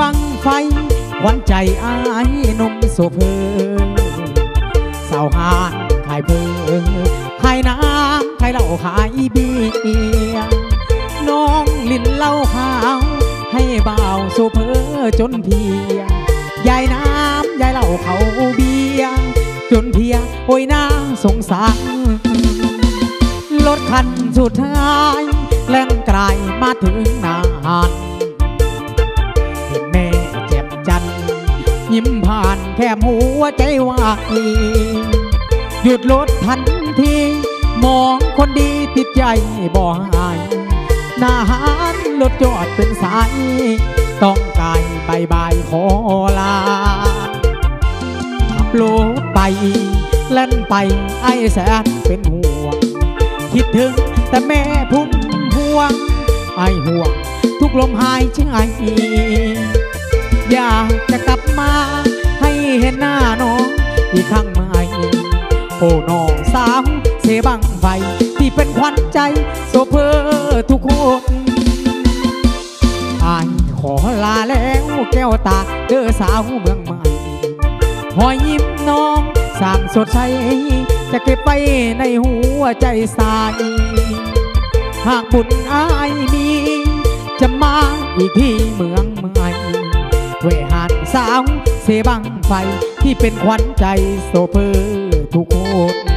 บังไฟหวันใจอายหนมโซเพอสาวหานขายเพิงขายน้ำขายเหล้าขายเบียร์น้องลิ้นเหล้าขาวให้เบาโซเพอจนเพียยายน้ำยายเหล้าเขาเบียร์จนเพียโอ้ยนางสงสารรถคันสุดท้ายแล่นไกลมาถึงนาน ยิ้มผ่านแค่หัวใจว่าอีหยุดรถทันที มองคนดีติดใจบ่หายหน้าหานรถจอดเป็นสาย ต้องกายบายบายขอลาขับรถไปเล่นไปไอ้แสนเป็นห่วง คิดถึงแต่แม่พุ่มพวง ไอ้ห่วง ทุกลมหายใจอยากจะ มา ให้เห็นหน้าน้องอีกครั้งไหมโอ้น้องสาวเสบังไฟที่เป็นขวัญใจโซเพอทุกคนอายขอลาแล้วแก้วตาเด้อสาวเมืองใหม่หอยยิ้มน้องสร้างสดใสจะเก็บไปในหัวใจสายหากบุญอายมี จะมาอีกที่เมืองใหม่ สาวเสบังไฟที่เป็นขวัญใจโซเพอร์ทุกคน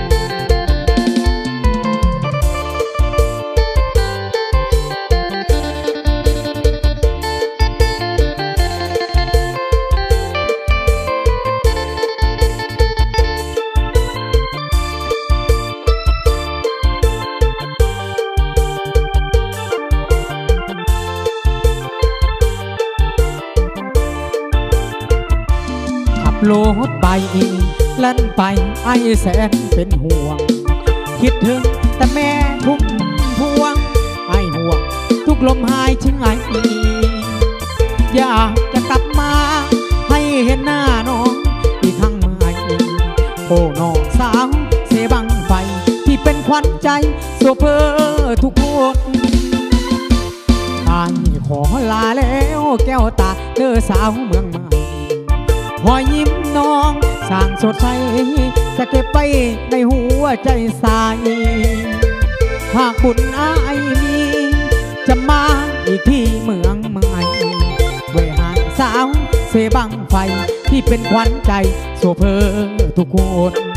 ขับรถไปลั่นไปไอ้แสนเป็นห่วง คิดถึงแต่แม่ทุ่มพวง ไอ้ห่วง ทุกลมหายใจอยากจะกลับมาให้เห็นหน้าน้อง อีกครั้งเมื่อโอ้น้องสาวเสบังไฟที่เป็นขวัญใจโซเพอร์ทุกคนอายขอลาแล้วแก้วตาเดอสาวเมือง หอยยิ้มน้องสร้างสดใสจะเก็บไปในหัวใจสายหากบุญอายมี จะมาอีกที่เมืองเมืองไอเวหาสาวเสบังไฟที่เป็นขวัญใจโซเพอทุกคน